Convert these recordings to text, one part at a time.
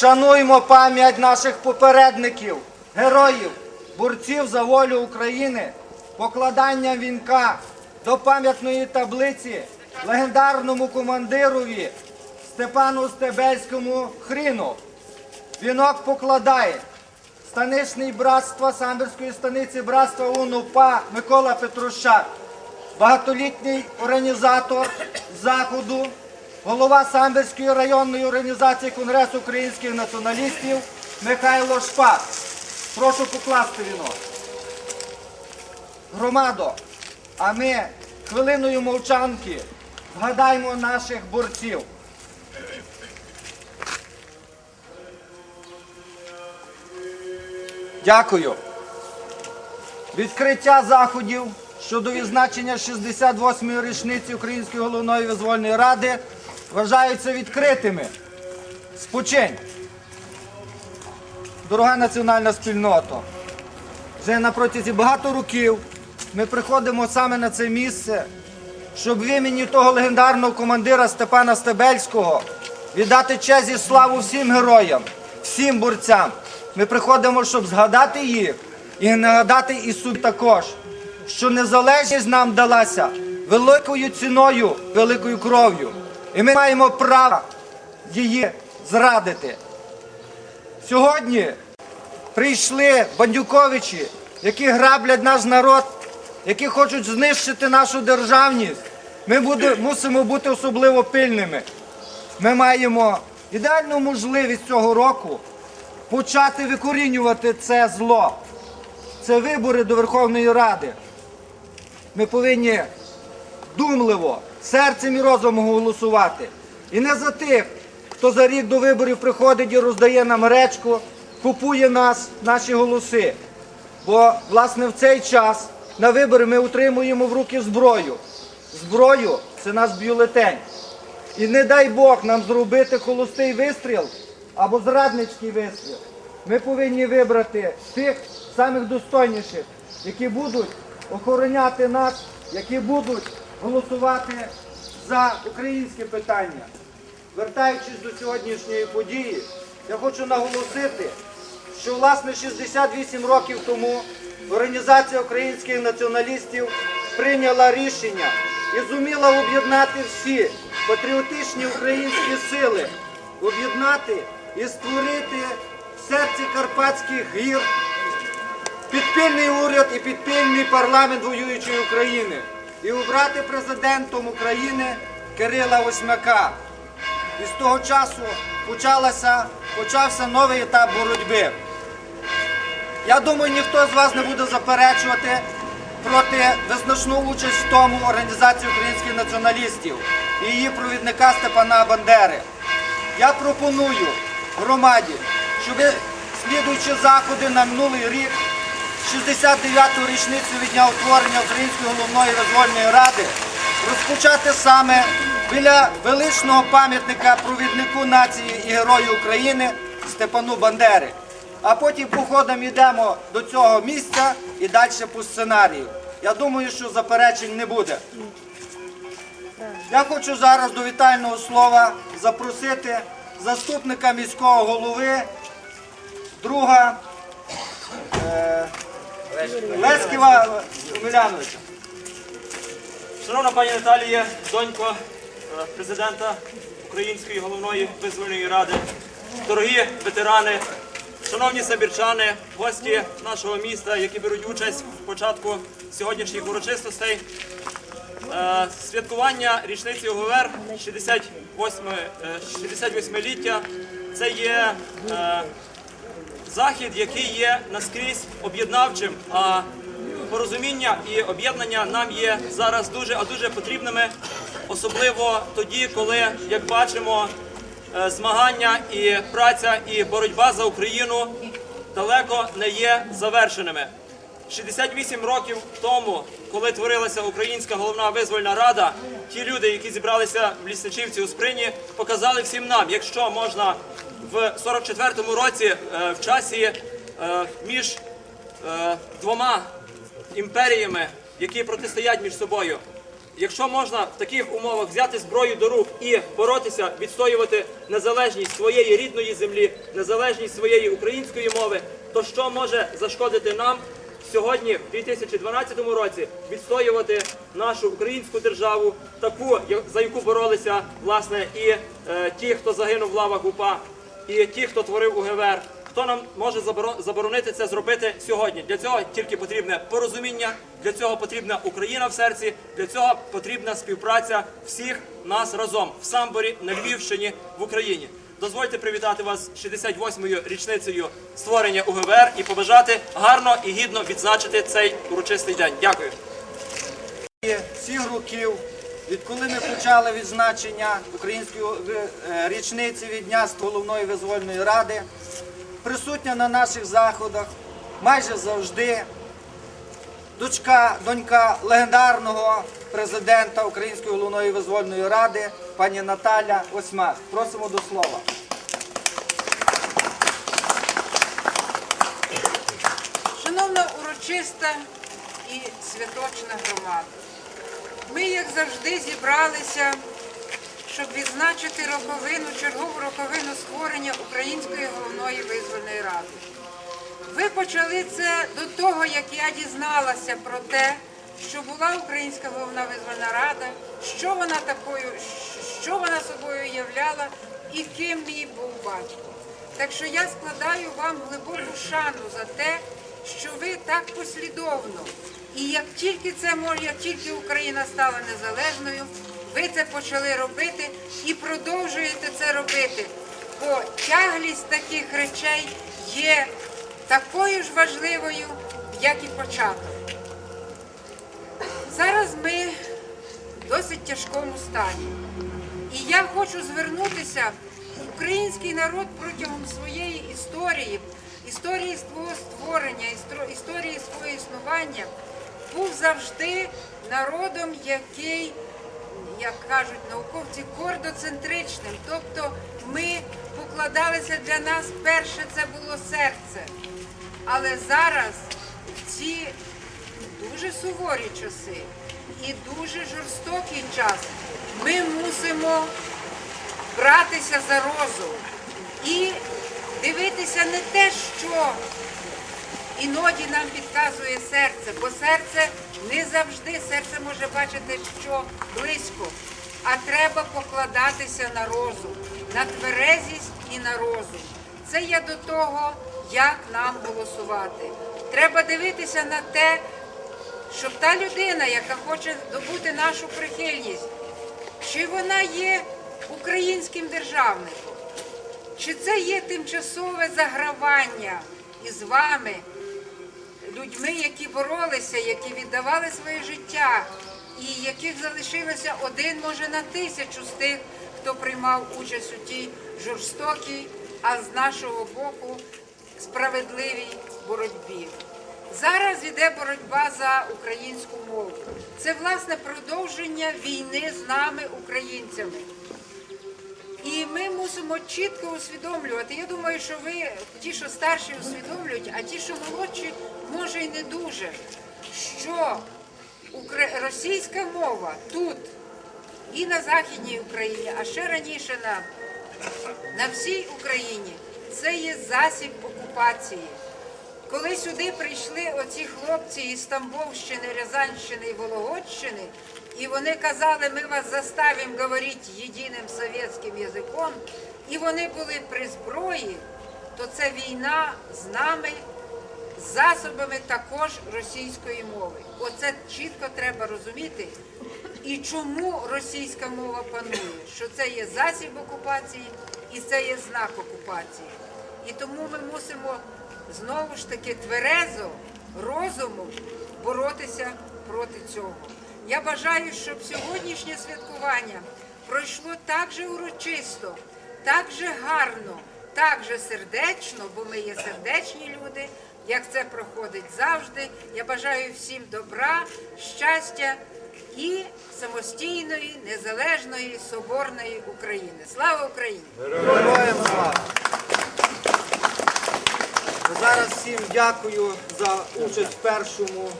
Шануємо пам'ять наших попередників, героїв, борців за волю України, покладанням вінка до пам'ятної таблиці легендарному командирові Степану Стебельському Хріну. Вінок покладає станичний братства Самбірської станиці братства УНУПА Микола Петрущак, багатолітній організатор заходу, голова Самбірської районної організації Конгресу українських націоналістів Михайло Шпак. Прошу покласти вінок. Громадо, а ми хвилиною мовчанки згадаємо наших борців. Дякую. Відкриття заходів щодо відзначення 68-ї річниці Української головної визвольної ради вважаються відкритими. Спочинь. Дорога національна спільнота. Вже на протязі багато років ми приходимо саме на це місце, щоб в імені того легендарного командира Степана Стебельського віддати честь і славу всім героям, всім борцям. Ми приходимо, щоб згадати їх і нагадати і собі також, що незалежність нам далася великою ціною, великою кров'ю. І ми маємо право її зрадити. Сьогодні прийшли бандюковичі, які граблять наш народ, які хочуть знищити нашу державність. Ми буде, мусимо бути особливо пильними. Ми маємо ідеальну можливість цього року почати викорінювати це зло. Це вибори до Верховної Ради. Ми повинні думливо, серцем і розумом голосувати. І не за тих, хто за рік до виборів приходить і роздає нам речку, купує нас, наші голоси. Бо, власне, в цей час на вибори ми утримуємо в руки зброю. Зброю це наш бюлетень. І не дай Бог нам зробити холостий вистріл або зрадницький вистріл. Ми повинні вибрати тих самих достойніших, які будуть охороняти нас, які будуть голосувати за українське питання. Вертаючись до сьогоднішньої події, я хочу наголосити, що власне 68 років тому Організація українських націоналістів прийняла рішення і зуміла об'єднати всі патріотичні українські сили, об'єднати і створити в серці Карпатських гір підпільний уряд і підпільний парламент воюючої України і обрати президентом України Кирила Осьмяка. І з того часу почалася, почався новий етап боротьби. Я думаю, ніхто з вас не буде заперечувати проти визначну участь в тому організації українських націоналістів і її провідника Степана Бандери. Я пропоную громаді, щоб слідуючи заходи на минулий рік, 69-ту річницю від дня утворення Української головної визвольної ради, розпочати саме біля величного пам'ятника провіднику нації і герою України Степану Бандери. А потім походом йдемо до цього місця і далі по сценарію. Я думаю, що заперечень не буде. Я хочу зараз до вітального слова запросити заступника міського голови, друга Лесківа Омеляновича. Шановна пані Наталія, донько е, президента Української головної визвольної ради, дорогі ветерани, шановні сабірчани, гості нашого міста, які беруть участь в початку сьогоднішніх урочистостей. Е, Святкування річниці ОГВР 68, е, 68-ліття це є е, захід, який є наскрізь об'єднавчим. А порозуміння і об'єднання нам є зараз дуже, а дуже потрібними, особливо тоді, коли, як бачимо, е, змагання і праця і боротьба за Україну далеко не є завершеними. 68 років тому, коли творилася Українська головна визвольна рада, ті люди, які зібралися в Лісничівці у Сприні, показали всім нам, якщо можна в 44-му році е, в часі е, між е, двома імперіями, які протистоять між собою, якщо можна в таких умовах взяти зброю до рук і боротися, відстоювати незалежність своєї рідної землі, незалежність своєї української мови, то що може зашкодити нам сьогодні, в 2012 році, відстоювати нашу українську державу, таку, за яку боролися власне і е, ті, хто загинув в лавах УПА, і ті, хто творив УГВР. Хто нам може заборонити це зробити сьогодні? Для цього тільки потрібне порозуміння, для цього потрібна Україна в серці, для цього потрібна співпраця всіх нас разом в Самборі, на Львівщині, в Україні. Дозвольте привітати вас з 68-ю річницею створення УГВР і побажати гарно і гідно відзначити цей урочистий день. Дякую. Всіх років, відколи ми почали відзначення української е, річниці від дня з головної визвольної ради, присутня на наших заходах майже завжди дочка, донька легендарного президента Української головної визвольної ради пані Наталя Осьмак. Просимо до слова. Шановна урочиста і святочна громада, ми, як завжди, зібралися, щоб відзначити роковину, чергову роковину створення Української головної визвольної ради. Ви почали це до того, як я дізналася про те, що була Українська головна визвольна рада, що вона такою, що вона собою являла і ким її був батько. Так що я складаю вам глибоку шану за те, що ви так послідовно. І як тільки це може, як тільки Україна стала незалежною, ви це почали робити і продовжуєте це робити. Бо тяглість таких речей є такою ж важливою, як і початок. Зараз ми в досить тяжкому стані. І я хочу звернутися. Український народ протягом своєї історії, історії свого створення, історії свого існування був завжди народом, який, як кажуть науковці, кордоцентричним. Тобто ми покладалися для нас перше це було серце. Але зараз в ці дуже суворі часи і дуже жорстокий час ми мусимо братися за розум і дивитися не те, що іноді нам підказує серце, бо серце не завжди серце може бачити, що близько, а треба покладатися на розум, на тверезість і на розум. Це є до того, як нам голосувати. Треба дивитися на те, щоб та людина, яка хоче здобути нашу прихильність, чи вона є українським державником, чи це є тимчасове загравання із вами, людьми, які боролися, які віддавали своє життя, і яких залишилося один, може, на тисячу з тих, хто приймав участь у тій жорстокій, а з нашого боку справедливій боротьбі. Зараз йде боротьба за українську мову. Це власне продовження війни з нами, українцями. І ми мусимо чітко усвідомлювати. Я думаю, що ви, ті, що старші, усвідомлюють, а ті, що молодші, може і не дуже, що російська мова тут і на Західній Україні, а ще раніше на, на всій Україні, це є засіб окупації. Коли сюди прийшли оці хлопці із Тамбовщини, Рязанщини і Вологодщини, і вони казали, ми вас заставимо говорити єдиним совєтським язиком, і вони були при зброї, то це війна з нами, з засобами також російської мови. Оце чітко треба розуміти. І чому російська мова панує? Що це є засіб окупації і це є знак окупації. І тому ми мусимо знову ж таки тверезо, розумом боротися проти цього. Я бажаю, щоб сьогоднішнє святкування пройшло так же урочисто, так же гарно, так же сердечно, бо ми є сердечні люди, як це проходить завжди. Я бажаю всім добра, щастя і самостійної, незалежної, соборної України. Слава Україні! Героям слава! Зараз всім дякую за участь в першому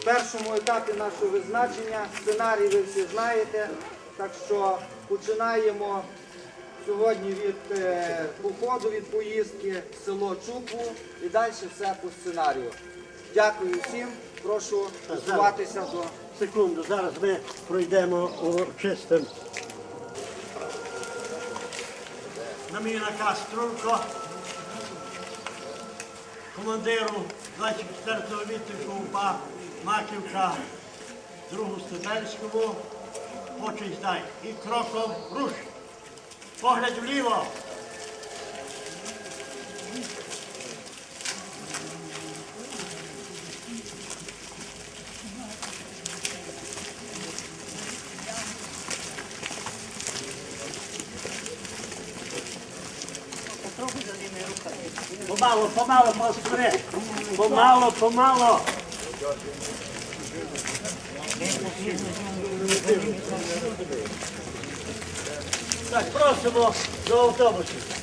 В першому етапі нашого визначення сценарій ви всі знаєте, так що починаємо сьогодні від е, походу, від поїздки в село Чукву і далі все по сценарію. Дякую всім, прошу готуватися до. Секунду, зараз ми пройдемо урочистим. На мій наказ Струнко, командиру 24-го відтинку УПА Маківка, другу Стебельському, почесть дай. І кроком руш. Погляд вліво. Помало, помало, пастори. Помало, помало. Так, просимо до автобусів.